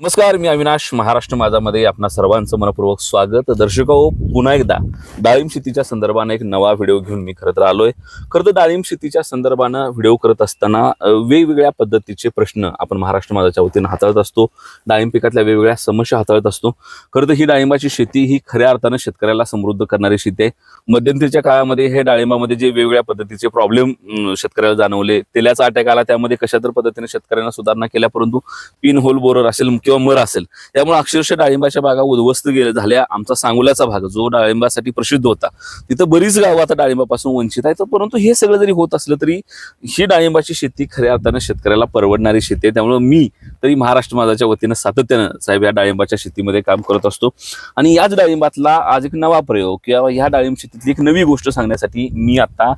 नमस्कार मी अविनाश महाराष्ट्र माझामध्ये आपणा सर्वांचं मनपूर्वक स्वागत. दर्शक हो पुन्हा एकदा डाळिंब शेतीच्या संदर्भानं एक नवा व्हिडिओ घेऊन मी खरं तर आलोय. खरं तर डाळिंब शेतीच्या संदर्भानं व्हिडिओ करत असताना वेगवेगळ्या पद्धतीचे प्रश्न आपण महाराष्ट्र माझाच्या वतीनं हाताळत असतो. डाळिंब पिकातल्या वेगवेगळ्या समस्या हाताळत असतो. खरं तर ही डाळिंबाची शेती ही खऱ्या अर्थानं शेतकऱ्याला समृद्ध करणारी शेती आहे. मध्यंतरीच्या काळामध्ये हे डाळिंबामध्ये जे वेगवेगळ्या पद्धतीचे प्रॉब्लेम शेतकऱ्याला जाणवले तेल्याचा अटॅक आला त्यामध्ये कशा तर पद्धतीने शेतकऱ्यांना सुधारणा केल्या परंतु पिन होल बोरर असेल किंवा मर असेल. त्यामुळे अक्षरशः डाळिंबाच्या बागा उद्ध्वस्त गेल्या झाल्या. आमचा सांगोल्याचा भाग जो डाळिंबासाठी प्रसिद्ध होता. तिथं बरीच गावं आता डाळिंबापासून वंचित आहेत. परंतु हे सगळं जरी होत असलं तरी ही डाळिंबाची शेती खऱ्या अर्थानं शेतकऱ्याला परवडणारी शेती आहे. त्यामुळे मी तरी महाराष्ट्र माझाच्या वतीनं सातत्यानं साहेब या डाळिंबाच्या शेतीमध्ये काम करत असतो. आणि याच डाळिंबातला आज एक नवा प्रयोग किंवा ह्या डाळिंब शेतीतली एक नवी गोष्ट सांगण्यासाठी मी आता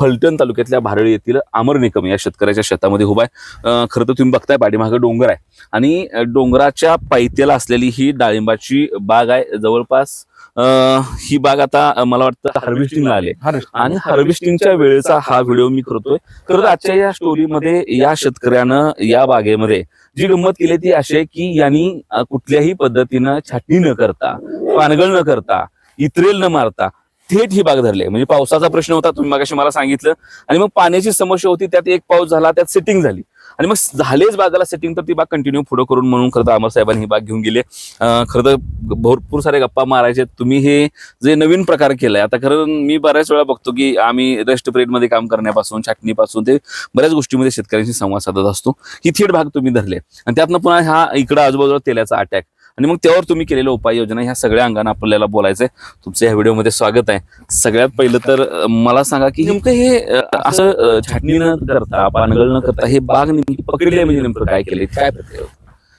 फलटण तालुक्यातल्या भारळी येथील अमर निकम या शेतकऱ्याच्या शेतामध्ये उभा आहे. खरं तर तुम्ही बघताय पाठीमागं डोंगर आहे. आणि डोंगर डोंगराच्या पायथ्याला असलेली ही डाळिंबाची बाग आहे. जवळपास ही बाग आता मला वाटतं हार्वेस्टिंगला आले. आणि हार्वेस्टिंगच्या वेळेचा हा व्हिडिओ मी करतोय. तर आजच्या या स्टोरीमध्ये या शेतकऱ्यानं या बागेमध्ये जी गंमत केली ती अशी आहे की यांनी कुठल्याही पद्धतीनं छाटणी न करता पानगळ न करता इत्रेल न मारता थेट ही बाग धरली. म्हणजे पावसाचा प्रश्न होता तुम्ही मागाशी मला सांगितलं. आणि मग पाण्याची समस्या होती त्यात एक पाऊस झाला त्यात सेटिंग झाली. आणि मग झालेच बागाला सेटिंग तर ती बाग कंटिन्यू पुढे करून म्हणून खरं तर अमर साहेबांनी ही बाग घेऊन गेले. खरं तर भरपूर सारे गप्पा मारायचे. तुम्ही हे जे नवीन प्रकार केलाय आता खरं मी बऱ्याच वेळा बघतो की आम्ही रेस्टमध्ये काम करण्यापासून छाटणीपासून ते बऱ्याच गोष्टीमध्ये शेतकऱ्यांशी संवाद साधत असतो. ही थेट भाग तुम्ही धरले. आणि त्यातनं पुन्हा हा इकडं आजूबाजूला तेलाचा अटॅक आणि मग त्यावर तुम्ही केलेल्या उपाययोजना ह्या सगळ्या अंगाने आपल्याला बोलायचंय. तुमचं ह्या व्हिडिओमध्ये स्वागत आहे. सगळ्यात पहिलं तर मला सांगा की नेमकं हे असं छाटणी न करता पानगळ न करता हे बाग नेमकी पकडले म्हणजे नेमकं काय केले काय प्रक्रिया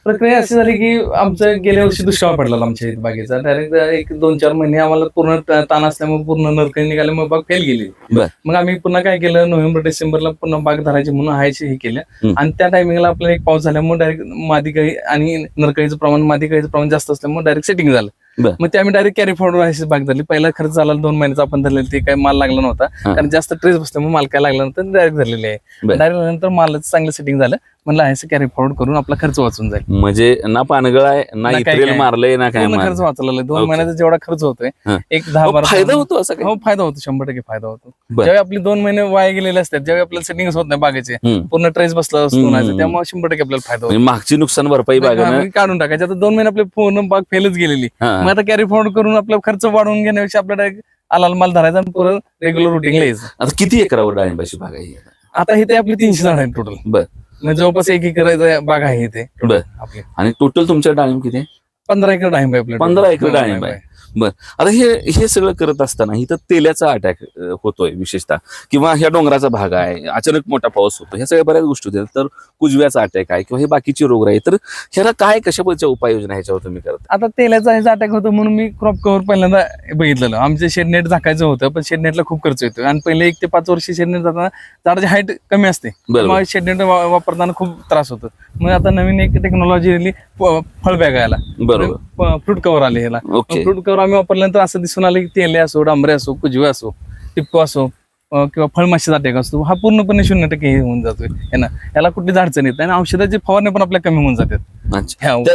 प्रक्रिया अशी झाली की आमचं गेल्या वर्षी दुष्काळ पडला आमच्या इथं बागेचा डायरेक्ट एक दोन चार महिने आम्हाला पूर्ण त- ताण असल्यामुळे पूर्ण नरकळी निघाले मग बाग फेल गेली बर. मग आम्ही पुन्हा काय केलं नोव्हेंबर डिसेंबरला पुन्हा बाग धरायची म्हणून हायचे हे केलं हम्म. आणि त्या टायमिंगला आपल्याला एक पाऊस झाल्यामुळे डायरेक्ट मादिकाई आणि नरकळीचं प्रमाण मादिकाईचं प्रमाण जास्त असल्यामुळे डायरेक्ट सेटिंग झालं. मग ते आम्ही डायरेक्ट कॅरी फॉरवर्ड व्हायची बाग धरली पहिला खर्च झाला दोन महिन्याचा आपण धरलेला ते काय माल लागला नव्हता. कारण जास्त ट्रेस बसल्यामुळे माल काय लागला नव्हता डायरेक्ट धरलेले आहे. डायरेक्ट नंतर मालाचं चांगलं सेटिंग झालं म्हणलं आहे कॅरी फॉरवर्ड करून आपला खर्च वाचून जाईल म्हणजे ना पानगळ आहे ना काय. मारलंय ना काय खर्च वाचलेला. दोन. महिन्याचा जेवढा खर्च होतोय. एक दहा बारा फायदा होतो असं काय हो फायदा होतो शंभर टक्के फायदा होतो. ज्यावेळी आपली दोन महिने वाया गेलेले असतात ज्यावेळी आपल्याला सेटिंग्स होत नाही बागेचे. पूर्ण ट्रेस बसला असतो त्यामुळे शंभर टक्के आपल्याला फायदा होतो म्हणजे मागची नुकसान भरपाई म्हणजे काढून टाकायचे आता दोन महिने आपले पूर्ण बाग फेलच गेलेली. मग आता कॅरी फॉरवर्ड करून आपला खर्च वाढवून घेण्यापेक्षा आपल्या डायरेक्ट आलाल माल धरायचा आणि पुढे रेग्युलर रुटीनला यायचं. आता किती एकरावर डाळिंबाची बाग आहे ही? आता इथे आपली तीनशे झाड आहेत टोटल बर. म्हणजे जवळपास एक एकर बाग आहे इथे. बर. आपली. आणि टोटल तुमच्या डाळिंब किती? पंधरा एकर डाळिंब आहे आपल्या पंधरा एकर डाळिंब आहे. बर. आता हे हे सगळं करत असताना इथं तेल्याचा अटॅक होतोय विशेषतः. किंवा ह्या डोंगराचा भाग आहे अचानक मोठा पाऊस होतो ह्या सगळ्या बऱ्याच गोष्टी होत्या. तर कुजव्याचा अटॅक आहे किंवा हे बाकीचे रोग आहे तर ह्याला काय कशा पद्धतीच्या उपाययोजना ह्याच्यावर तुम्ही करता? आता तेलाचा ह्याचा अटॅक होतो म्हणून मी क्रॉप कव्हर पहिल्यांदा बघितलेलं. आमचे शेडनेट झाकायचं होतं पण शेडनेटला खूप खर्च येतो आणि पहिले एक ते पाच वर्ष शेडनेट जाताना झाडाची हाईट कमी असते मग शेडनेट वापरताना खूप त्रास होतो. मग आता नवीन एक टेक्नॉलॉजी आली फळ बॅग आला बरोबर. फ्रूट कव्हर आले ह्याला. फ्रूट कव्हर आम्ही वापरल्यानंतर असं दिसून आलं की तेले असो डांबरे असो कुजवे असो टिपको असो किंवा फळमाशीचा अटॅक असतो हा पूर्णपणे शून्य टक्के हे होऊन जातोय है ना? याला कुठलीच अडचण येत नाही आणि औषधाची फवारणी पण आपल्या कमी होऊन जातात.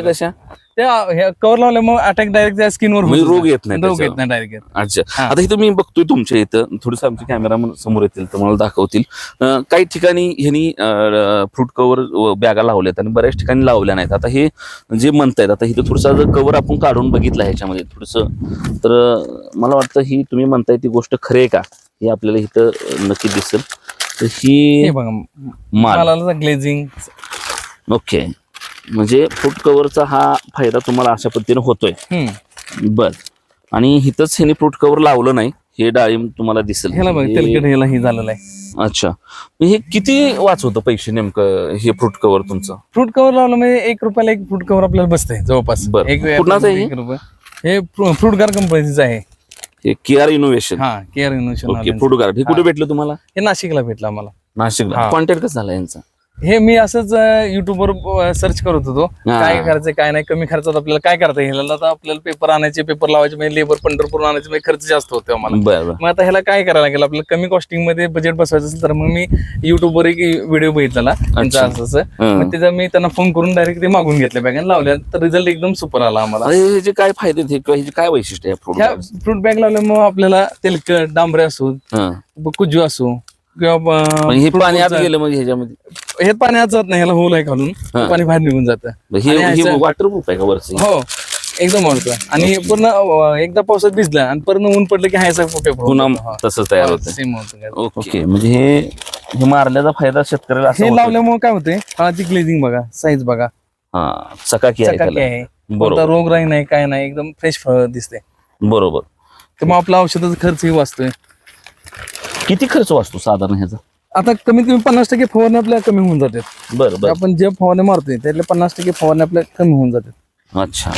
कशा? त्या कव्हर लावल्यामुळे अटॅक डायरेक्ट त्या स्किनवर म्हणजे रोग येत नाही रोग येत त्याच्यावर. नाही डायरेक्ट अच्छा. आता इथं मी बघतोय तुमच्या इथं. थोडस आमचे कॅमेरा समोर येतील तर मला दाखवतील. अं, काही ठिकाणी ह्यांनी फ्रूट कव्हर बॅगा लावल्यात आणि बऱ्याच ठिकाणी लावल्या नाहीत. आता हे जे म्हणतायत आता इथं थोडसा कव्हर आपण काढून बघितलं ह्याच्यामध्ये थोडस. तर अं, मला वाटतं ही तुम्ही म्हणताय ती गोष्ट खरी आहे का? हे आपल्याला इथं अं, नक्की दिसेल. तर ही हे बघा माल. मालाला ग्लेझिंग ओके. म्हणजे फ्रूट कव्हरचा हा फायदा तुम्हाला अशा पद्धतीने होतोय. बर. आणि इथंच ह्याने फ्रूट कव्हर लावलं नाही हे डाळिंब तुम्हाला दिसेल. ह्याला बघ तेलकट ह्याला हे झालेलं आहे. अच्छा. हे किती वाचवतं पैसे नेमकं हे फ्रूट कव्हर तुमचं? फ्रूट कव्हर लावलं म्हणजे एक रुपयाला एक फ्रूट कव्हर आपल्याला बसतंय जवळपास. एक हे? फ्रूट गार कंपनीचं आहे. हे के आर इनोव्हेशन हा care okay innovation fruit guard हे कुठे भेटलं तुम्हाला? हे नाशिकला भेटलं आम्हाला. नाशिकला. कॉन्टॅक्ट कसं झाला यांचा? हे मी असंच युट्यूबवर सर्च करत होतो. काय करायचं काय नाही कमी खर्चात आपल्याला काय करता येईल? आता आपल्याला पेपर आणायचे पेपर लावायचे म्हणजे लेबर पंढरपूर आणायचे म्हणजे खर्च जास्त होतो आम्हाला. मग आता ह्याला काय करायला लागेल? आपल्याला कमी कॉस्टिंगमध्ये बजेट बसवायचं असेल तर मग मी युट्यूबवर एक व्हिडिओ बघितलेला. त्यांचा. असं त्याचा मी त्यांना फोन करून डायरेक्ट ते मागून घेतले बॅग आणि लावल्या तर रिझल्ट एकदम सुपर आला आम्हाला. ह्याचे काय फायदे काय वैशिष्ट्य फ्रूट बॅग लावल्यामुळे आपल्याला तेलकट डांबरे असो कुजू असो किंवा हे पाणी आत गेलं मग ह्याच्यामध्ये? हे पाणी आत जात नाही ह्याला होल आहे घालून हा. पाणी बाहेर निघून जातं. हे आणि हे ह्याचं- वॉटरप्रूफ आहे का वरचं? हो एकदम आवडतं आणि पूर्ण अं, एकदा पावसात भिजलं आणि पूर्ण ऊन पडलं की हायचा पुन्हा तसंच तयार होतं. सेम होतं ओके. म्हणजे हे हे मारल्याचा फायदा शेतकऱ्याला असा हे होतो. लावल्यामुळे काय होते फळाची ग्लेझिंग बघा साईज बघा. हा चकाकी आहे चकाकी त्याला. आहे. बरोबर. कोणता रोगराई नाही काय नाही एकदम फ्रेश फळ दिसते बरोबर. त्यामुळे आपला औषधाचा खर्चही वाचतोय. किती खर्च वाचतो साधारण ह्याचा? आता कमीत कमी पन्नास टक्के फवारणी आपल्या कमी होऊन जाते. बरं बरं. आपण जे फवारणी मारतोय त्यातले पन्नास टक्के फवारणी आपल्या कमी होऊन जाते. अच्छा.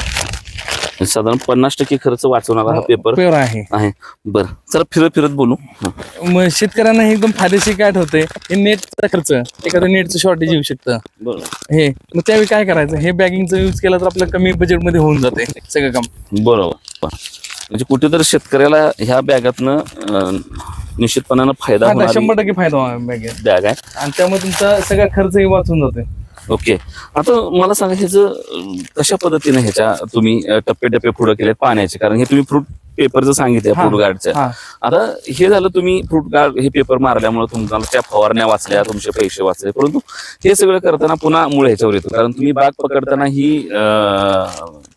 साधारण पन्नास टक्के खर्च वाचवणारा हा पेपर पेवर आहे. आहे. बर. चला फिरत फिरत बोलू. हा. मग शेतकऱ्यांना हे एकदम फायदेशीर काय ठरतंय हे नेटचा खर्च एखादं नेटचं शॉर्टेज येऊ शकतं. बरोबर हे मग त्यावेळी काय करायचं? हे बॅगिंगचं यूज केलं तर आपलं कमी बजेटमध्ये होऊन जाते सगळं काम. बरोबर. म्हणजे कुठेतरी शेतकऱ्याला ह्या बॅगातनं अं, निश्चितपणानं फायदा फायदा होणारी शंभर टक्के फायदा होणार बॅगेत बॅग आहे. आणि त्यामुळे तुमचा सगळा खर्चही वाचून जातोय. ओके. आता मला सांगा ह्याचं अं, कशा पद्धतीने ह्याच्या तुम्ही टप्पे टप्पे पुढे केलेत पाण्याचे? कारण हे तुम्ही फ्रूट पेपरचं सांगितलं. फ्रूट गार्डचं आता हे झालं तुम्ही फ्रूट गार्ड हे पेपर मारल्यामुळे तुम्हाला त्या फवारण्या वाचल्या तुमचे पैसे वाचले. परंतु हे सगळं करताना पुन्हा मूळ ह्याच्यावर येतो. कारण तुम्ही बाग पकडताना ही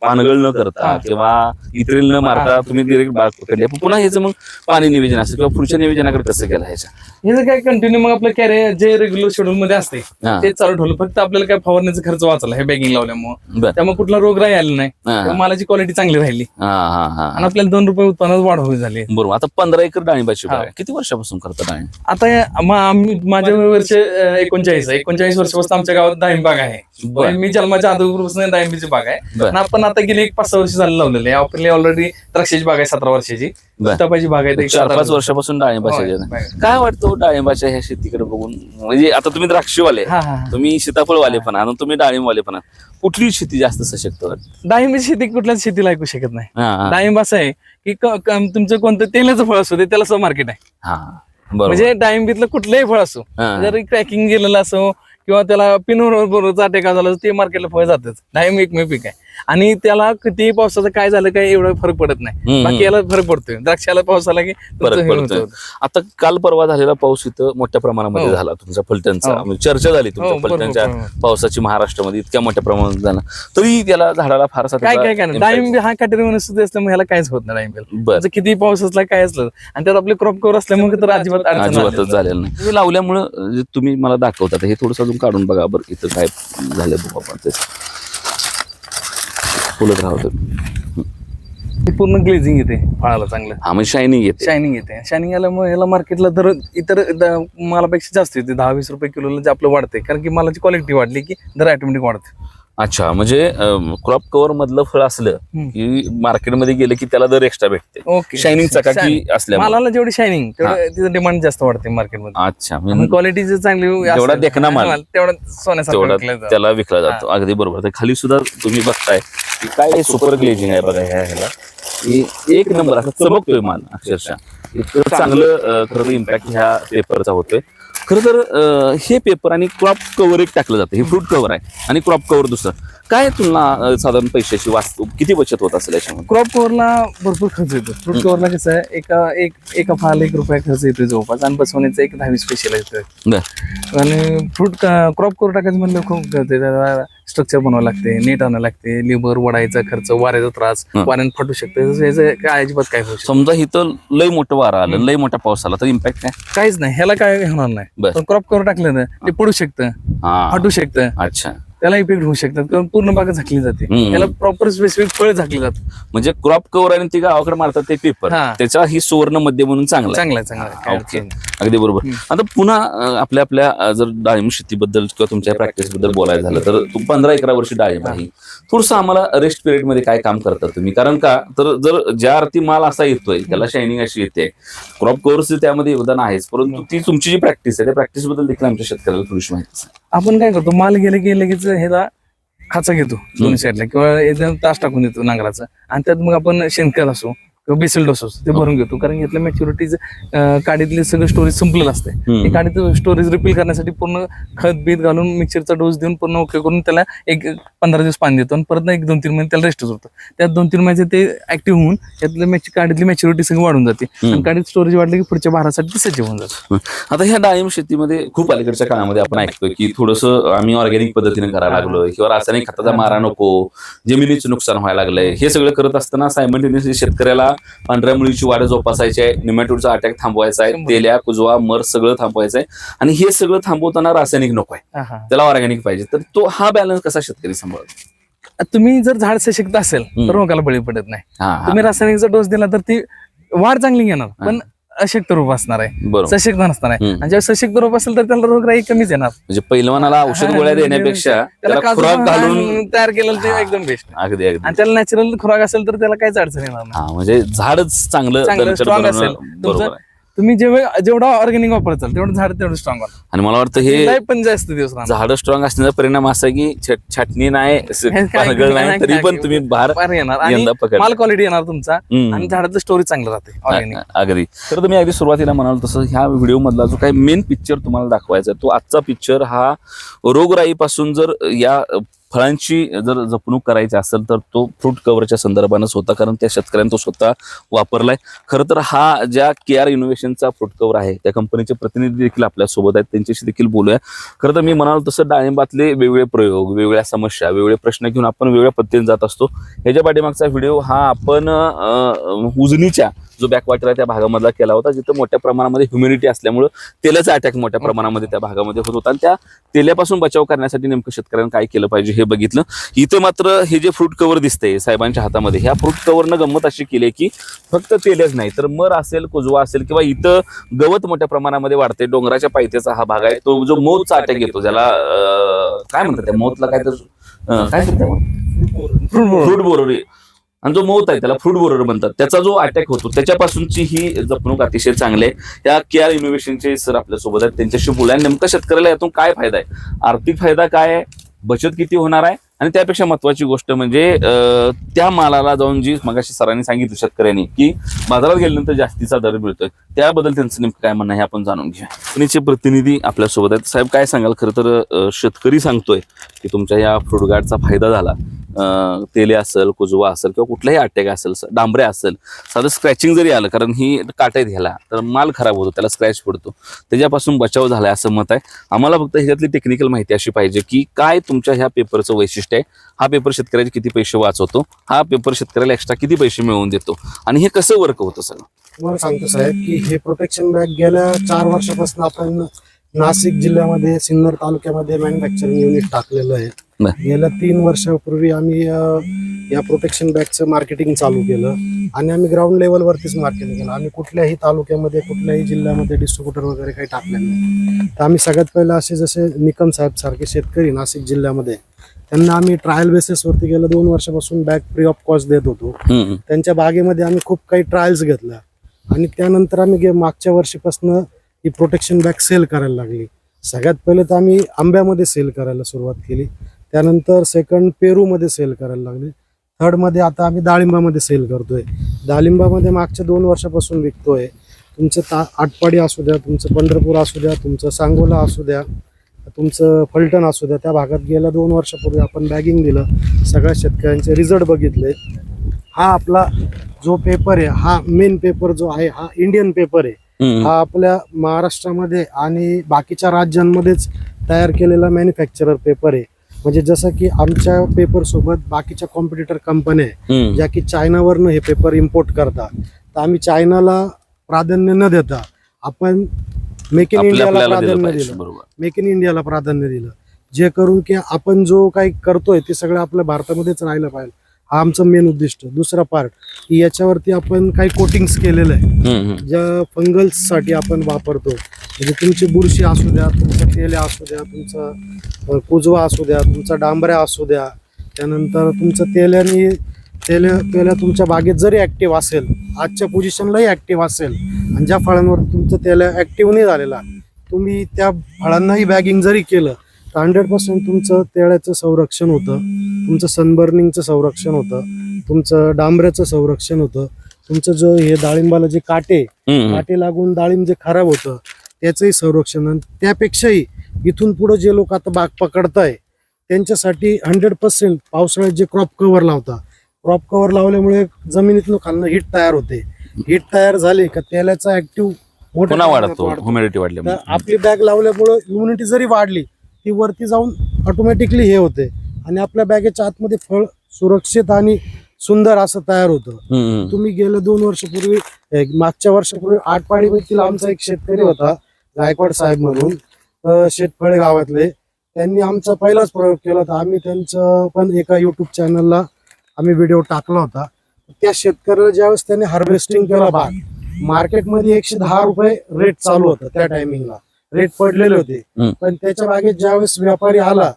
पानगळ न करता. किंवा इतरेल न मारता तुम्ही डिरेक्ट बाग पकडली. पुन्हा ह्याचं मग पाणी नियोजन असेल किंवा पुढच्या नियोजनाकडे कसं केलं ह्याच्या? हे जर काय कंटिन्यू मग आपलं कॅरे जे रेग्युलर शेड्यूल मध्ये असते. ते चालू ठेवलं. फक्त आपल्याला काय फवारण्याचा खर्च वाचला हे बॅगिंग लावल्यामुळे. त्यामुळे कुठला रोगराई आला नाही. मालाची क्वालिटी चांगली राहिली. आणि आपल्याला दोन रुपये उत्पन्नात वाढ होई झाली. बरोबर. आता पंधरा एकर डाळिंबाची बाग हा. आहे किती वर्षापासून करता डाळिंब? आता या- मा- आम्ही माझ्या वर्ष अं, एकोणचाळीस आहे. एकोणचाळीस वर्षापासून आमच्या गावात डाळिंब बाग आहे. बर. मी जन्माच्या अगोदरपासून डाळिंबीची बाग आहे. बर. आणि आपण आता गेली एक पाच सहा वर्ष झालं लावलेली आहे. आपली ऑलरेडी द्राक्षाची बाग आहे सतरा वर्षाची. बर. सीताफळाची बाग आहे एक चार पाच वर्षापासून डाळिंबाच्या. काय वाटतं हो डाळिंबाच्या ह्या शेतीकडे बघून म्हणजे आता तुम्ही द्राक्षवाले. तुम्ही सीताफळवाले पण आणि तुम्ही डाळिंबवाले पण कुठली शेती जास्त सशक्त डाळिंबीची शेती कुठल्याच शेतीला ऐकू शकत नाही. डाळिंब असं आहे की क- क- तुमचं कोणतं तेलाचं फळ असू दे त्याला असं मार्केट आहे हा बरोबर म्हणजे डाळिंबीतलं कुठलंही फळ असो. जर क्रॅकिंग गेलेलं असो किंवा त्याला पिनवर बरोबरचा टेका झाला तर ते मार्केटला फळ जातच डाळिंब एकमेव पीक आहे आणि त्याला किती पावसाचं काय झालं काय एवढं फरक पडत नाही. बाकी याला फरक पडतोय द्राक्षाला पाऊस आला की तुमचं फरक हे पडतोय. आता काल परवा झालेला पाऊस इथं मोठ्या प्रमाणामध्ये हो. झाला तुमच्या फलटणचा हो. म्हणजे चर्चा झाली हो, तुमच्या फलटणच्या बरोबर. पावसाची महाराष्ट्रामध्ये इतक्या मोठ्या प्रमाणात झाला तरी त्याला झाडाला फारसा काय काय काय डाळिंब हा काटेरी वनस्पती असल्यामुळे ह्याला काहीच होत नाही डाळिंबीला बर म्हणजे किती पाऊस असला काय असलं आणि त्यात आपले क्रॉप कव्हर असल्यामुळे तर अजिबात अजिबातच. झालेलं नाही तुम्ही लावल्यामुळं तुम्ही मला दाखवता हे थोडंसं अजून काढून बघा बरं इथं काय झालं बघू आपण ते फुलत राहतं. पूर्ण ग्लेझिंग येते फळाला चांगलं. हा म्हणजे शायनिंग येते. शायनिंग येते. शायनिंग आल्यामुळे ह्याला मार्केटला दर इतर मालापेक्षा जास्त येते. दहा वीस रुपये किलोला जे आपलं वाढते कारण की मालाची क्वालिटी वाढली की दर ऑटोमॅटिक वाढते. अच्छा म्हणजे क्रॉप कव्हर मधलं फळ असलं. की मार्केटमध्ये गेलं की त्याला दर एक्स्ट्रा भेटते. ओके. शायनिंग चकाकी असल्यामुळे मालाला जेवढी शायनिंग तेवढं तिचं डिमांड जास्त वाढते मार्केटमध्ये अच्छा क्वालिटी चांगली जेवढा देखणा माल. तेवढा. त्याला विकला जातो. अगदी बरोबर. तर खाली सुद्धा तुम्ही बघताय की काय सुपर ग्लेजिंग आहे बघा ह्या ह्याला. एक नंबर असं चमकतोय माल अक्षरशः. इतकं चांगलं. खरं इम्पॅक्ट ह्या पेपरचा होतोय. खरं तर अं, हे पेपर आणि क्रॉप कव्हर एक टाकलं जातं. हे फ्रूट कव्हर आहे आणि क्रॉप कव्हर दुसरं. काय तुलना अं, साधारण पैशाची वास्तू किती बचत होत असेल याच्यामध्ये? क्रॉप कव्हरला भरपूर खर्च येतो. फ्रूट कव्हरला कसं आहे एका एक एका फळाला एक रुपया खर्च येतो जवळपास आणि बसवण्याचा एक स्पेशल येतं बरं. आणि फ्रूट क्रॉप कव्हर टाकायचं म्हणलं खूप खर्च आहे. त्याला स्ट्रक्चर बनवावं लागते नेट आणावं लागते लिव्हर वडायचा खर्च वाऱ्याचा त्रास हं. वाऱ्यानं फाटू शकते. तसं याचं काय अजिबात काय होऊ शकत समजा इथं लय मोठं वारा आलं लय मोठा पाऊस आला तर इम्पॅक्ट काय? काहीच नाही. ह्याला काय होणार नाही. बरं. पण क्रॉप कव्हर टाकलं ना ते पडू शकतं हा फाटू शकतं अच्छा त्याला इफेक्ट होऊ शकतात किंवा पूर्ण बागा झाकली जाते हम्म. त्याला प्रॉपर स्पेसिफिक फळ झाकली जातं म्हणजे क्रॉप कव्हर आणि ती गावाकडे मारतात ते पेपर हा. त्याचा ही सुवर्ण मध्य म्हणून चांगला आहे. चांगला आहे चांगला आहे. काय ओके अडचण. अगदी बरोबर. आता पुन्हा अं, आपल्या आपल्या अं, जर डाळिंब शेतीबद्दल किंवा तुमच्या प्रॅक्टिसबद्दल बोलायचं झालं तर तू पंधरा एकरा वर्षी डाळिंब आहे थोडस आम्हाला रेस्ट पिरियडमध्ये काय काम करता तुम्ही? कारण का तर जर ज्या अर्थी माल असा येतोय त्याला शायनिंग अशी येते. क्रॉप कव्हरचं त्यामध्ये योगदान आहेच परंतु ती तुमची जी प्रॅक्टिस आहे त्या प्रॅक्टिसबद्दल देखील आमच्या शेतकऱ्याला थोडीशी माहिती. आपण काय करतो माल गेले की लगेच ह्याला खाचा घेतो दोन्ही साईडला किंवा एकदम तास टाकून देतो नांगराचा. आणि त्यात मग आपण शेणखत असो किंवा बेसल डोस ते भरून घेतो. कारण घेतलं मॅच्युरिटीज काडीतले सगळं स्टोरेज संपलेलं असते. काडीत स्टोरेज रिपील करण्यासाठी पूर्ण खत बीत घालून मिक्सरचा डोस देऊन पूर्ण ओके करून त्याला एक पंधरा दिवस पाणी देतो आणि परत एक दोन तीन महिने त्याला रेस्ट होतो त्यात दोन तीन महिन्याचे ते ऍक्टिव्ह होऊन त्यातलं मॅच काडीतली मॅच्युरिटी सगळी वाढून जाते. आणि काडीत स्टोरेज वाढलं की पुढच्या भारासाठी ते सज्ज होऊन जातं. आता ह्या डाळिंब शेतीमध्ये खूप अलीकडच्या काळामध्ये आपण ऐकतोय की थोडस आम्ही ऑर्गॅनिक पद्धतीने करायला लागलोय किंवा रासायनिक खताचा मारा नको जमिनीचं नुकसान व्हायला लागलंय हे सगळं करत असताना सायमल्टेनियसली शेतकऱ्याला पांढऱ्या मुळीची वाढ जोपासायची आहे. निमॅटोडचा अटॅक थांबवायचा आहे. तेल्या कुजवा मर सगळं थांबवायचं आहे. आणि हे सगळं थांबवताना रासायनिक नको आहे. त्याला ऑर्गॅनिक पाहिजे. तर तो हा बॅलन्स कसा शेतकरी सांभाळतो तुम्ही जर झाड सशक्त असेल. तर रोगाला बळी पडत नाही. तुम्ही रासायनिकचा डोस दिला तर ती वाढ चांगली घेणार. पण अशक्त रूप असणार आहे. बरोबर. सशक्त नसणार आहे. हम्म. आणि जेव्हा सशक्त रूप असेल तर त्याला रोगराई कमीच येणार. म्हणजे पहिलवानाला औषध गोळ्या देण्यापेक्षा त्याला त्याला काजू खुराक घालून घालून तयार केलेलं ते. एकदम बेस्ट अगदी अगदी. आणि त्याला नॅचरल खुराक असेल तर त्याला काहीच अडचण येणार नाही. हा म्हणजे झाडच चांगलं चांगलं दणकट स्ट्रॉंग बनवणं असेल. बरोबर तुमचं आहे. तुम्ही जेव्हा जेवढा ऑर्गॅनिक वापरचाल तेवढं झाड तेवढं स्ट्रॉंग आणि मला वाटतं हे लाईफ पण जास्त दिवस राहणार. झाड स्ट्रॉंग असण्याचा परिणाम असा की छट- छाटणी नाही स- काय- पानगळ नाही काय- तरी पण तुम्ही बाहेर फार येणार. आणि यंदा पकड माल क्वालिटी येणार तुमचा हम्म. आणि झाडाचं स्टोरेज चांगलं राहते ऑर्गॅनिक अगदी. तर तुम्ही अगदी सुरुवातीला म्हणाल तसं ह्या व्हिडिओ मधला जो काही मेन पिक्चर तुम्हाला दाखवायचा आहे तो आजचा पिक्चर हा रोगराईपासून जर या फळांची जर जपणूक करायची असेल तर तो फ्रूट कव्हरच्या संदर्भानंच होता कारण त्या शेतकऱ्यांनी तो स्वतः वापरलाय. खरं तर हा ज्या के आर इनोव्हेशनचा फ्रूट कव्हर आहे त्या कंपनीचे प्रतिनिधी देखील आपल्यासोबत आहेत त्यांच्याशी देखील बोलूया. खरं तर मी म्हणालो तसं डाळिंबातले वेगवेगळे प्रयोग वेगवेगळ्या समस्या वेगवेगळे प्रश्न घेऊन आपण वेगळ्या पद्धतीने जात असतो. ह्याच्या पाठीमागचा व्हिडिओ हा आपण उजनीच्या जो बॅकवॉटर आहे त्या भागामधला केला होता जिथं मोठ्या प्रमाणामध्ये ह्युमिडिटी असल्यामुळं तेलाचा अटॅक मोठ्या प्रमाणामध्ये त्या भागामध्ये होत होता. आणि त्या तेल्यापासून बचाव करण्यासाठी नेमकं शेतकऱ्यांनी काय केलं पाहिजे हे बघितलं. इथं मात्र हे जे फ्रूट कव्हर दिसतंय साहेबांच्या हातामध्ये ह्या फ्रूट कव्हरनं गंमत अशी केली की फक्त तेलच नाही तर मर असेल कुजवा असेल किंवा इथं गवत मोठ्या प्रमाणामध्ये वाढते डोंगराच्या पायथ्याचा हा भाग आहे तो जो मौतचा अटॅक येतो ज्याला काय म्हणतात त्या मौतला काय तर काय म्हणतात फ्रूट बोरर आणि जो मौत आहे त्याला फ्रूट बोरर म्हणतात. त्याचा जो अटॅक होतो त्याच्यापासूनची ही जपणूक अतिशय चांगली आहे. या के आर इनोव्हेशनचे सर आपल्यासोबत आहेत. त्यांच्याशी बोला नेमकं शेतकऱ्याला यातून काय फायदा आहे? आर्थिक फायदा काय आहे? बचत किती होणार आहे? आणि त्यापेक्षा महत्वाची गोष्ट म्हणजे त्या मालाला जाऊन जी मगाशी सरांनी सांगितलं शेतकऱ्यांनी की बाजारात गेल्यानंतर जास्तीचा दर मिळतोय. त्याबद्दल त्यांचं नेमकं काय म्हणणं आहे हे आपण जाणून घेऊया. कंपनीचे प्रतिनिधी आपल्यासोबत आहेत? साहेब काय सांगाल? खरं तर शेतकरी सांगतोय की तुमच्या या फ्रूट गार्डचा फायदा झाला. तेले असेल कुजवा असेल किंवा कुठलाही अटॅक असेल डांबरे असेल साधं स्क्रॅचिंग जरी आलं कारण ही काटा घ्यायला तर माल खराब होतो त्याला स्क्रॅच पडतो. त्याच्यापासून बचाव झाला असं मत आहे. आम्हाला फक्त ह्याच्यातली टेक्निकल माहिती अशी पाहिजे की काय तुमच्या ह्या पेपरचं वैशिष्ट्य आहे. हा पेपर शेतकऱ्याचे किती पैसे वाचवतो? हा पेपर शेतकऱ्याला एक्स्ट्रा किती पैसे मिळवून देतो? आणि हे कसं वर्क होतं सगळं? तुम्हाला सांगतो साहेब की हे प्रोटेक्शन बॅग गेल्या चार वर्षापासून आपण नाशिक जिल्ह्यामध्ये सिन्नर तालुक्यामध्ये मॅन्युफॅक्चरिंग युनिट टाकलेलं आहे. गेल्या तीन वर्षापूर्वी आम्ही या प्रोटेक्शन बॅगचं मार्केटिंग चालू केलं आणि आम्ही ग्राउंड लेवलवरतीच मार्केटिंग केलं. आम्ही कुठल्याही तालुक्यामध्ये कुठल्याही जिल्ह्यामध्ये डिस्ट्रीब्युटर वगैरे काही टाकलेलं नाही. तर आम्ही सगळ्यात पहिलं असे जसे निकम साहेब सारखे शेतकरी नाशिक जिल्ह्यामध्ये त्यांना आम्ही ट्रायल बेसिसवरती गेल्या दोन वर्षापासून बॅग फ्री ऑफ कॉस्ट देत होतो. त्यांच्या बागेमध्ये आम्ही खूप काही ट्रायल्स घेतल्या. आणि त्यानंतर आम्ही मागच्या वर्षीपासून ही प्रोटेक्शन बॅग सेल करायला लागली. सगळ्यात पहिले तर आम्ही आंब्यामध्ये सेल करायला सुरुवात केली. त्यानंतर सेकंड पेरूमध्ये सेल करायला लागले. थर्डमध्ये आता आम्ही डाळिंबामध्ये सेल करतोय. डाळिंबामध्ये मागच्या दोन वर्षापासून विकतोय. तुमचं ता आटपाडी असू द्या तुमचं पंढरपूर असू द्या तुमचं सांगोला असू द्या तुमचं फलटण असू द्या त्या भागात गेल्या दोन वर्षापूर्वी आपण बॅगिंग दिलं. सगळ्या शेतकऱ्यांचे रिझल्ट बघितले. हा आपला जो पेपर आहे हा मेन पेपर जो आहे हा इंडियन पेपर आहे. हा आपल्या महाराष्ट्रामध्ये आणि बाकीच्या राज्यांमध्येच तयार केलेला मॅन्युफॅक्चरर पेपर आहे. म्हणजे जसं की आमच्या पेपर सोबत बाकीच्या कॉम्पिटिटर कंपन्या. ज्या की चायनावरनं हे पेपर इम्पोर्ट करतात. तर आम्ही चायनाला प्राधान्य न देता आपण मेक इन इंडियाला प्राधान्य दिलं. मेक इन इंडियाला प्राधान्य दिलं. जे करून की आपण जो काही करतोय ते सगळं आपल्या भारतामध्येच राहिलं पाहिजे. हा आमचं मेन उद्दिष्ट. दुसरा पार्ट की याच्यावरती आपण काही कोटिंग्स केलेलं आहे. हम्म, हम्म. ज्या फंगल्ससाठी आपण वापरतो. म्हणजे तुमची बुरशी असू द्या तुमच्या तेल्या असू द्या तुमचा अ, कुजवा असू द्या तुमचा डांबऱ्या असू द्या. त्यानंतर तुमचं तेल्याने तेल्या तेल्या तुमच्या बागेत जरी ऍक्टिव्ह असेल आजच्या पोझिशनलाही ऍक्टिव्ह असेल आणि ज्या फळांवर तुमचं तेल्या ऍक्टिव्ह नाही झालेला तुम्ही त्या फळांनाही बॅगिंग जरी केलं हंड्रेड पर्सेंट तुमचं तेळ्याचं संरक्षण होतं. तुमचं सनबर्निंगचं संरक्षण होतं. तुमचं डांबऱ्याचं संरक्षण होतं. तुमचं जो हे डाळिंबाला जे काटे. काटे लागून डाळिंब जे खराब होतं त्याचंही संरक्षण. आणि त्यापेक्षाही इथून पुढे जे लोक आता बाग पकडताय त्यांच्यासाठी हंड्रेड पर्सेंट पावसाळ्यात जे क्रॉप कव्हर लावता क्रॉप कव्हर लावल्यामुळे जमिनीतलं खालनं हिट तयार होते. हिट तयार झाले का तेलाचा ऍक्टिव्ह प्रमाणात वाढतो. ह्युमिडिटी वाढल्यामुळे. आपली बॅग लावल्यामुळं इम्युनिटी जरी वाढली ती वरती जाऊन ऑटोमॅटिकली हे होते. आणि आपल्या बॅगेच्या आतमध्ये फळ सुरक्षित आणि सुंदर असं तयार होतं. तुम्ही गेल्या दोन वर्षापूर्वी मागच्या वर्षापूर्वी आटपाडी येथील आमचा एक शेतकरी होता गायकवाड साहेब म्हणून शेतफळे गावातले. त्यांनी आमचा पहिलाच प्रयोग केला होता. आम्ही त्यांचं पण एका युट्यूब चॅनलला आम्ही व्हिडिओ टाकला होता. त्या शेतकऱ्याला ज्यावेळेस त्यांनी हार्वेस्टिंग केला भाग मार्केटमध्ये एकशे दहा रुपये रेट चालू होतं त्या टायमिंगला रेट पडलेले होते. पण त्याच्या बागेत ज्यावेळेस व्यापारी आला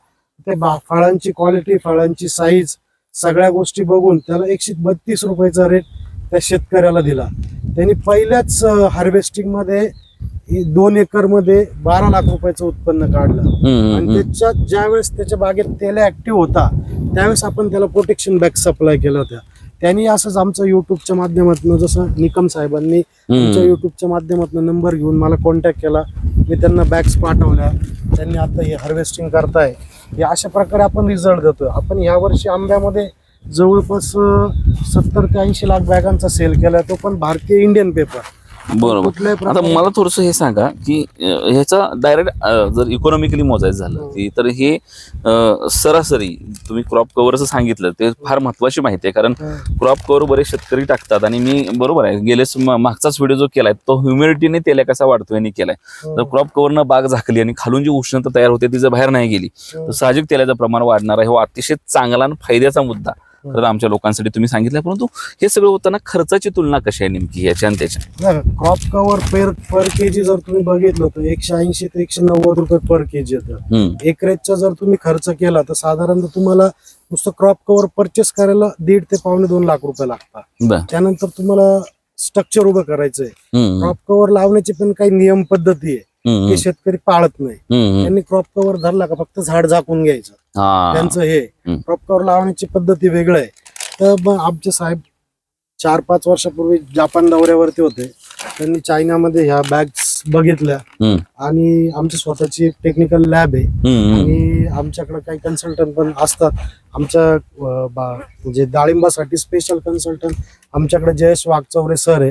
ते फळांची क्वालिटी फळांची साईज सगळ्या गोष्टी बघून त्याला एकशे बत्तीस रुपयाचा रेट त्या शेतकऱ्याला दिला त्यांनी पहिल्याच हार्वेस्टिंगमध्ये दोन एकरमध्ये बारा लाख रुपयाचं उत्पन्न काढलं आणि हम्म. त्याच्या ज्यावेळेस त्याच्या बागेत तेला ऍक्टिव्ह होता त्यावेळेस आपण त्याला प्रोटेक्शन बॅग सप्लाय केल्या होत्या त्यांनी असंच आमचं युट्यूबच्या माध्यमातून जसं निकम साहेबांनी आमच्या. युट्यूबच्या माध्यमातून नंबर घेऊन मला कॉन्टॅक्ट केला. मी त्यांना बॅग्स पाठवल्या. त्यांनी आता हे हार्वेस्टिंग करताय. हे अशा प्रकारे आपण रिझल्ट देतोय. आपण यावर्षी आंब्यामध्ये जवळपास सत्तर ते ऐंशी लाख बॅगांचा सेल केला. तो पण भारतीय इंडियन पेपर बरोबर. आता मला थोडस हे सांगा की अं, ह्याचा डायरेक्ट जर इकॉनॉमिकली मोजायचं झालं हो. की तर हे अं, सरासरी तुम्ही क्रॉप कव्हरचं सांगितलं ते फार महत्वाची माहिती आहे. कारण क्रॉप कव्हर बरेच शेतकरी टाकतात आणि मी बरोबर आहे गेलेच म- मागचाच व्हिडिओ जो केलाय तो ह्युमिडिटीने तेल्या कसा वाढतो यांनी केलाय. हो. तर क्रॉप कव्हरनं बाग झाकली आणि खालून जी उष्णता तयार होते ती जर बाहेर नाही गेली तर साहजिक तेलाचं प्रमाण वाढणार आहे. हो अतिशय चांगला आणि फायद्याचा मुद्दा. तर आमच्या लोकांसाठी तुम्ही सांगितलं परंतु हे सगळं होताना खर्चाची तुलना कशी आहे नेमकी ह्याच्या आणि त्याच्या? Crop cover per per KG जर तुम्ही बघितलं तर एकशे ऐंशी ते एकशे नव्वद रुपये पर केजी येतं. एकरेजचा जर तुम्ही खर्च केला तर साधारणतः तुम्हाला नुसतं क्रॉप कव्हर परचेस करायला दीड ते पावणे दोन लाख रुपये लागतात. त्यानंतर तुम्हाला स्ट्रक्चर उभं करायचंय. क्रॉप कव्हर लावण्याची पण काही नियम पद्धती आहे. ते शेतकरी पाळत नाही. त्यांनी क्रॉप कव्हर धरला का फक्त झाड झाकून घ्यायचं. त्यांचं हे. क्रॉप कव्हर लावण्याची पद्धती वेगळं आहे. तर मग आमचे साहेब चार पाच वर्षापूर्वी जापान दौऱ्यावरती होते. त्यांनी चायनामध्ये ह्या बॅग्स बघितल्या. आणि आमची स्वतःची टेक्निकल लॅब आहे. आणि आमच्याकडे काही कन्सल्टंट पण असतात. आमच्या म्हणजे डाळिंबासाठी स्पेशल कन्सल्टंट आमच्याकडे जयेश वाघचौरे सर आहे.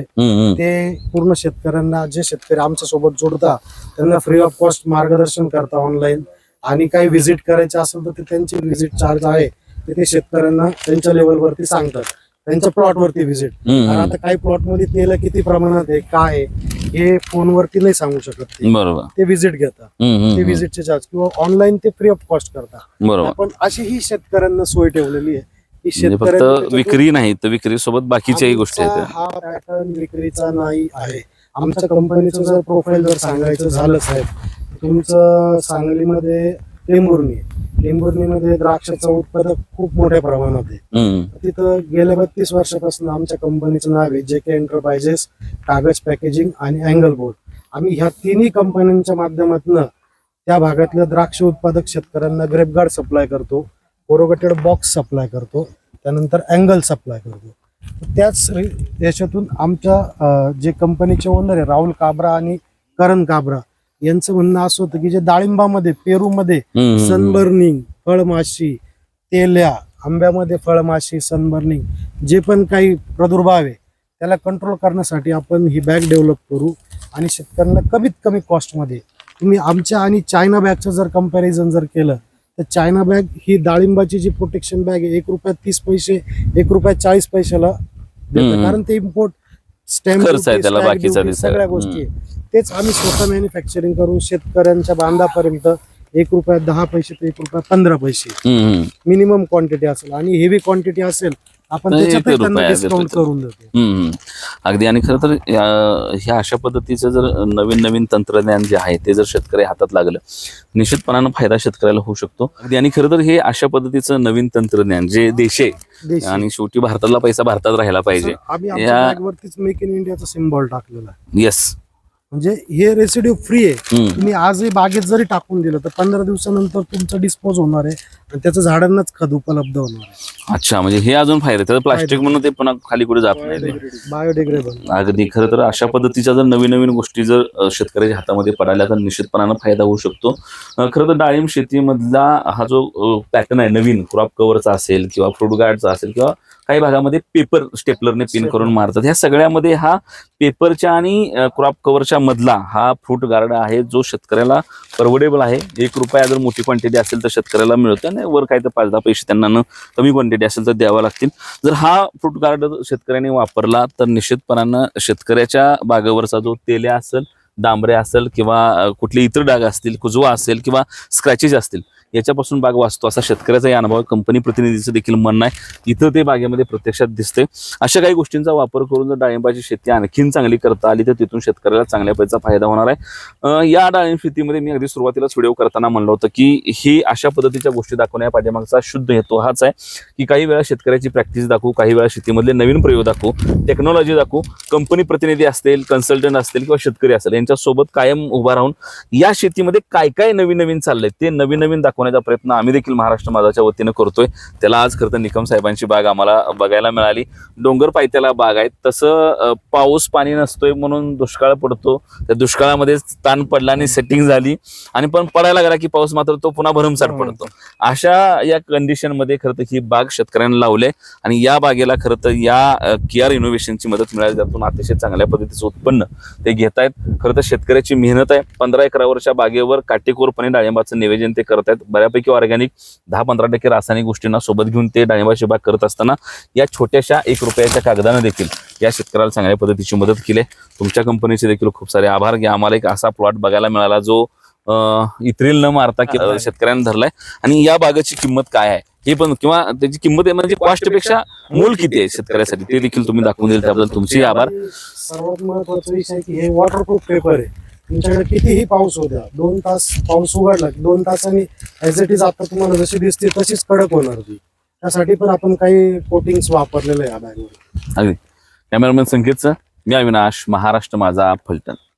ते पूर्ण शेतकऱ्यांना जे शेतकरी आमच्यासोबत जोडता त्यांना फ्री ऑफ कॉस्ट मार्गदर्शन करता ऑनलाईन आणि काही व्हिजिट करायचे असेल तर ते त्यांची व्हिजिट चार्ज आहे. ते ते शेतकऱ्यांना त्यांच्या लेवलवरती सांगतात. त्यांच्या प्लॉटवरती व्हिजिट कारण आता काही प्लॉटमध्ये तेल किती प्रमाणात आहे काय आहे हे फोनवरती नाही सांगू शकत ते. बरोबर. ते व्हिजिट घेतात. ते. व्हिजिटचे चार्ज किंवा ऑनलाईन ते फ्री ऑफ कॉस्ट करतात. आपण अशी ही शेतकऱ्यांना सोय ठेवलेली आहे. की म्हणजे फक्त विक्री नाही तर विक्री सोबत बाकीच्याही गोष्टी आहेत. हा पॅटर्न विक्रीचा नाही आहे. आमच्या कंपनीचं जर प्रोफाईल जर सांगायचं झालं साहेब तुमचं सांगलीमध्ये टेंभुर्णी टेंभुर्णीमध्ये द्राक्षाचं उत्पादक खूप मोठ्या प्रमाणात आहे. तिथं गेल्या बत्तीस वर्षापासून आमच्या कंपनीचं नाव आहे जे के एंटरप्राइजेस कागज पॅकेजिंग आणि अँगल बोर्ड. आम्ही ह्या तिन्ही कंपन्यांच्या माध्यमातून त्या भागातल्या द्राक्ष उत्पादक शेतकऱ्यांना ग्रेपगार्ड सप्लाय करतो कोरोगेटेड बॉक्स सप्लाय करतो त्यानंतर अँगल सप्लाय करतो. त्याच याच्यातून आमच्या अं, जे कंपनीचे ओनर आहे राहुल काबरा आणि करण काबरा यांचं म्हणणं असं होतं की जे डाळिंबामध्ये पेरूमध्ये. सनबर्निंग फळमाशी तेल्या आंब्यामध्ये फळमाशी सनबर्निंग जे पण काही प्रादुर्भाव आहे त्याला कंट्रोल करण्यासाठी आपण ही बॅग डेव्हलप करू आणि शेतकऱ्यांना कमीत कमी कॉस्टमध्ये तुम्ही आमच्या आणि चायना बॅगचं जर कंपॅरिझन जर केलं तर चायना बॅग ही डाळिंबाची जी प्रोटेक्शन बॅग आहे एक रुपयात तीस पैसे एक रुपयात चाळीस पैशाला. कारण ते इम्पोर्ट खर्च आहे त्याला बाकीचा दिसायला. सगळ्या गोष्टी. तेच आम्ही स्वतः मॅन्युफॅक्चरिंग करून शेतकऱ्यांच्या बांधापर्यंत एक रुपयात दहा पैसे ते एक रुपयात पंधरा पैसे. मिनिमम क्वांटिटी असेल आणि हेवी क्वांटिटी असेल आपण नाही, त्याच्यातही ते त्यांना रुपया डिस्काउंट देतो. करून देतो. हम्म, हम्म. अगदी. आणि खरं तर या- ह्या अशा पद्धतीचं जर नवीन नवीन तंत्रज्ञान जे आहे ते जर शेतकरी हातात लागलं निश्चितपणानं फायदा शेतकऱ्याला होऊ शकतो. अगदी. आणि खरं तर हे अशा पद्धतीचं नवीन तंत्रज्ञान जे देशे देशी. आणि शेवटी भारतातला पैसा भारतात राहायला पाहिजे. आम्ही आमच्या या- बॅगवरतीच मेक इन इंडियाचा सिम्बॉल टाकलेला आहे. येस म्हणजे हे रेसिड्यू फ्री आहे. तुम्ही आजही बागेत जरी टाकून दिलं तर पंधरा दिवसानंतर तुमचं डिस्पोज होणार आहे आणि त्याचं झाडांनाच खत उपलब्ध होणार आहे. अच्छा म्हणजे हे अजून फायदे त्याचं प्लास्टिक म्हणून ते पुन्हा खाली कुठे जात नाही. बायोडिग्रेडेबल अगदी खरं तर अशा पद्धतीच्या जर नवीन नवीन गोष्टी जर शेतकऱ्याच्या हातामध्ये पडाल्या तर निश्चितपणानं फायदा होऊ शकतो. खरं तर डाळिंब शेतीमधला हा जो पॅटर्न आहे नवीन क्रॉप कव्हरचा असेल किंवा फ्रूट गार्डचा असेल किंवा काही भागामध्ये पेपर स्टेपलरने पिन करून मारतात. ह्या सगळ्यामध्ये हा पेपरच्या आणि क्रॉप कव्हरच्या मधला हा फ्रूट गार्ड आहे जो शेतकऱ्याला परवडेबल आहे. एक रुपया जर मोठी क्वांटिटी असेल तर शेतकऱ्याला मिळतं आणि वर काय तर पाच दहा पैसे त्यांना न कमी क्वांटिटी असेल तर द्यावा लागतील. जर हा फ्रूट गार्ड शेतकऱ्याने वापरला तर निश्चितपणानं शेतकऱ्याच्या बागेवरचा जो तेल्या असेल डांबरे असेल किंवा कुठले इतर डाग असतील कुजवा असेल किंवा स्क्रॅचेस असतील याच्यापासून बाग वाचतो असा शेतकऱ्याचाही अनुभव कंपनी प्रतिनिधीचं देखील म्हणणं आहे. इथं ते बागेमध्ये प्रत्यक्षात दिसते अशा काही गोष्टींचा वापर करून जर डाळिंबाची शेती आणखीन चांगली करता आली तर तिथून शेतकऱ्याला चांगल्या पैसा फायदा होणार आहे. या डाळिंब शेतीमध्ये मी अगदी सुरुवातीलाच व्हिडिओ करताना म्हणलं होतं की ही अशा पद्धतीच्या गोष्टी दाखवण्या पाठीमागचा शुद्ध हेतू हाच आहे की काही वेळा शेतकऱ्याची प्रॅक्टिस दाखवू काही वेळा शेतीमधले नवीन प्रयोग दाखवू टेक्नॉलॉजी दाखवू कंपनी प्रतिनिधी असतील कन्सल्टंट असतील किंवा शेतकरी असेल यांच्यासोबत कायम उभा राहून या शेतीमध्ये काय काय नवीन नवीन चाललंय ते नवीन नवीन दाखवण्याचा प्रयत्न आम्ही देखील महाराष्ट्र माझाच्या वतीनं करतोय. त्याला आज खरं तर निकम साहेबांची बाग आम्हाला बघायला मिळाली. डोंगर पायथ्याला बाग आहे. तसं पाऊस पाणी नसतोय म्हणून दुष्काळ पडतो. त्या दुष्काळामध्ये ताण पडला आणि सेटिंग झाली. आणि पण पडायला लागला की पाऊस मात्र तो पुन्हा भरमसाठ पडतो. अशा या कंडिशनमध्ये खरं तर ही बाग शेतकऱ्यांना लावले आणि या बागेला खरं तर या केआर इनोव्हेशनची मदत मिळाली. त्यातून अतिशय चांगल्या पद्धतीचं उत्पन्न ते घेत आहेत खरं तर शेतकऱ्याची मेहनत आहे. पंधरा एकरावरच्या बागेवर काटेकोरपणे डाळिंबाचं निवेदन ते करत आहेत बऱ्यापैकी ऑर्गॅनिक दहा पंधरा टक्के रासायनिक गोष्टींना सोबत घेऊन ते डाळिंबाची बाग करत असताना या छोट्याशा एक रुपयाच्या कागदानं देखील या शेतकऱ्याला चांगल्या पद्धतीची मदत केली आहे. तुमच्या कंपनीचे देखील खूप सारे आभार. की आम्हाला एक असा प्लॉट बघायला मिळाला जो अं, इथ्रिल न मारता की शेतकऱ्यांनी धरलाय. आणि या बागेची किंमत काय आहे? हे पण किंवा त्याची किंमत आहे म्हणजे कॉस्टपेक्षा मूल किती आहे शेतकऱ्यासाठी? ते देखील तुम्ही दाखवून दिले. त्याबद्दल तुमचे आभार. सर्वात महत्त्वाचा विषय की हे वॉटरप्रूफ पेपर आहे. तुमच्याकडे कितीही पाऊस होत्या दोन तास पाऊस उघडला की दोन तासांनी ॲज इट इज आता तुम्हाला जशी दिसते तशीच कडक होणार ती. त्यासाठी पण आपण काही कोटिंग्स वापरलेलं आहे या बॅगमध्ये अगदी. कॅमेरामॅन संकेतचं. मी अविनाश महाराष्ट्र माझा फलटण.